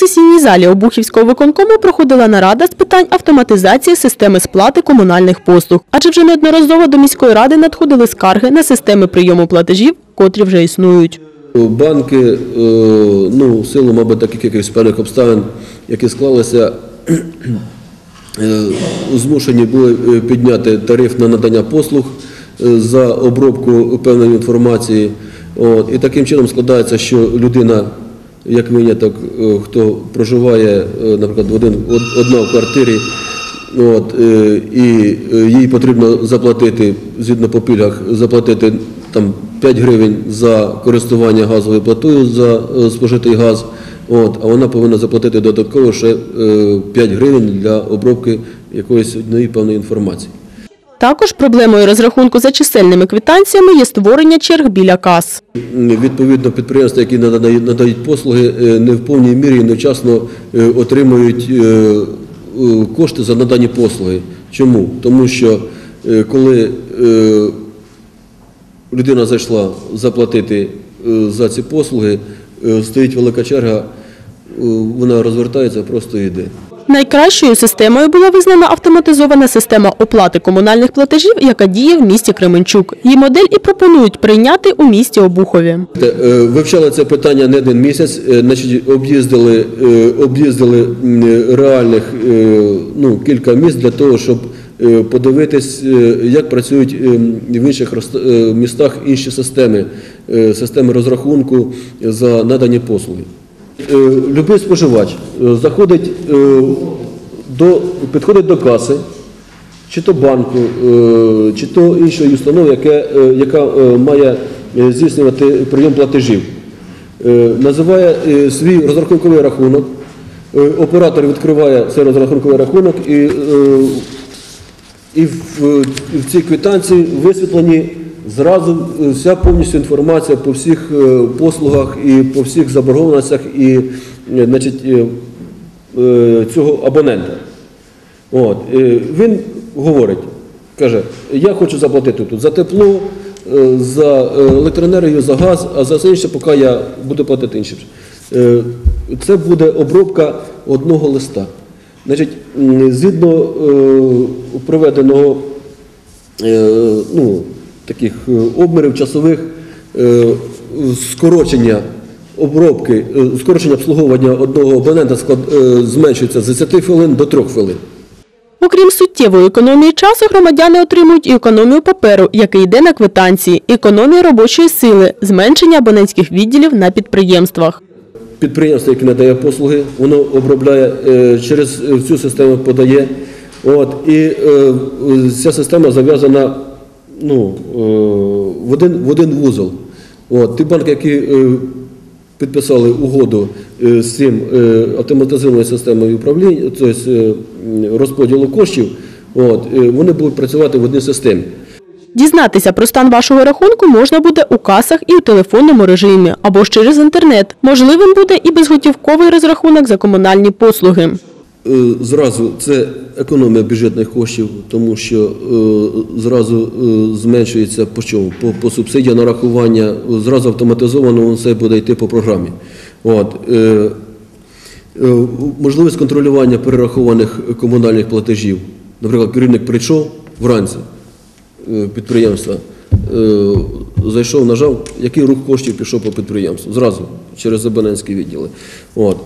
сесійній залі Обухівського виконкому проходила нарада з питань автоматизації системи сплати комунальних послуг. Адже вже неодноразово до міської ради надходили скарги на системи прийому платежів, котрі вже існують. Банки, е, ну, силу, мабуть, таких якихось певних обставин, які склалися, е, змушені були е, підняти тариф на надання послуг за обробку певної інформації. От, і таким чином складається, що людина, як виняток, е, хто проживає, е, наприклад, в один, одна в квартирі, От, е, і їй потрібно заплатити, згідно по пільгах, заплатити там 5 гривень за користування газовою платою за спожитий газ. От, а вона повинна заплатити додатково ще е, 5 гривень для обробки якоїсь однієї певної інформації. Також проблемою розрахунку за чисельними квитанціями є створення черг біля кас. Відповідно, підприємства, які надають послуги, е, не в повній мірі і невчасно е, отримують е, кошти за надані послуги. Чому? Тому що коли людина зайшла заплатити за ці послуги, стоїть велика черга, вона розвертається, просто йде. Найкращою системою була визнана автоматизована система оплати комунальних платежів, яка діє в місті Кременчук. Її модель і пропонують прийняти у місті Обухові. Е, Вивчали це питання не один місяць, е, значить, об'їздили, е, об'їздили реальних ну, кілька міст для того, щоб подивитись, як працюють в інших містах інші системи, системи розрахунку за надані послуги. Е, Любий споживач е, заходить е, до, підходить до каси, чи то банку, чи то іншої установи, яке, яка має здійснювати прийом платежів. Називає свій розрахунковий рахунок, оператор відкриває цей розрахунковий рахунок і, і в, і в цій квитанції висвітлені зразу е, вся повністю інформація по всіх е, послугах і по всіх заборгованостях і, е, значить, цього абонента. От, він говорить, каже, я хочу заплатити тут за тепло, за електроенергію, за газ, а за все інше, поки я буду платити іншим. Це буде обробка одного листа. Значить, згідно проведеного ну, таких е, обмірів часових е, скорочення обробки, е, скорочення обслуговування одного абонента зменшується з 10 хвилин до 3 хвилин. Окрім суттєвої економії часу, громадяни отримують і економію паперу, який йде на квитанції, економію робочої сили, зменшення абонентських відділів на підприємствах. Підприємство, яке надає послуги, воно обробляє через цю систему подає. От, і ця система зав'язана ну, е, в, один, в один вузол. От, ті банки, які е, підписали угоду е, з цим автоматизованою системою управління, тобто розподілу коштів, от, вони будуть працювати в одній системі. Дізнатися про стан вашого рахунку можна буде у касах і у телефонному режимі, або ж через інтернет. Можливим буде і безготівковий розрахунок за комунальні послуги. Е, Зразу це економія бюджетних коштів, тому що е, зразу е, зменшується по чому? По, по субсидія нарахування, зразу автоматизовано все буде йти по програмі. От, можливість контролювання перерахованих комунальних платежів. Наприклад, керівник прийшов вранці підприємства, зайшов, нажав, який рух коштів пішов по підприємству. Зразу через абонентські відділи. От.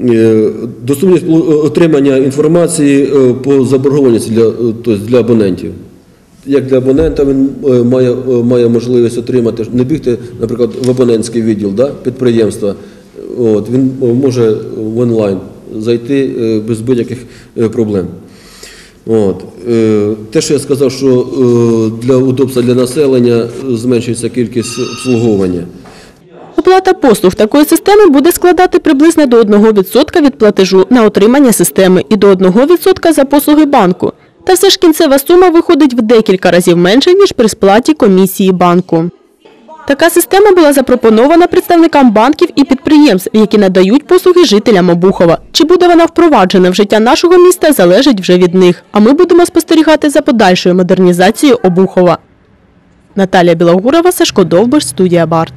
Е, Доступність отримання інформації е, по заборгованості для, е, тобто для абонентів. Як для абонента він е, має, е, має можливість отримати, не бігти, наприклад, в абонентський відділ да, підприємства. От, він е, може в онлайн зайти е, без будь-яких е, проблем. От. е, Те, що я сказав, що е, для удобства для населення е, зменшується кількість обслуговування. Оплата послуг такої системи буде складати приблизно до 1% від платежу на отримання системи і до 1% за послуги банку. Та все ж кінцева сума виходить в декілька разів менше, ніж при сплаті комісії банку. Така система була запропонована представникам банків і підприємств, які надають послуги жителям Обухова. Чи буде вона впроваджена в життя нашого міста, залежить вже від них. А ми будемо спостерігати за подальшою модернізацією Обухова. Наталія Білогурова, Сашко Довбиш, студія Барт.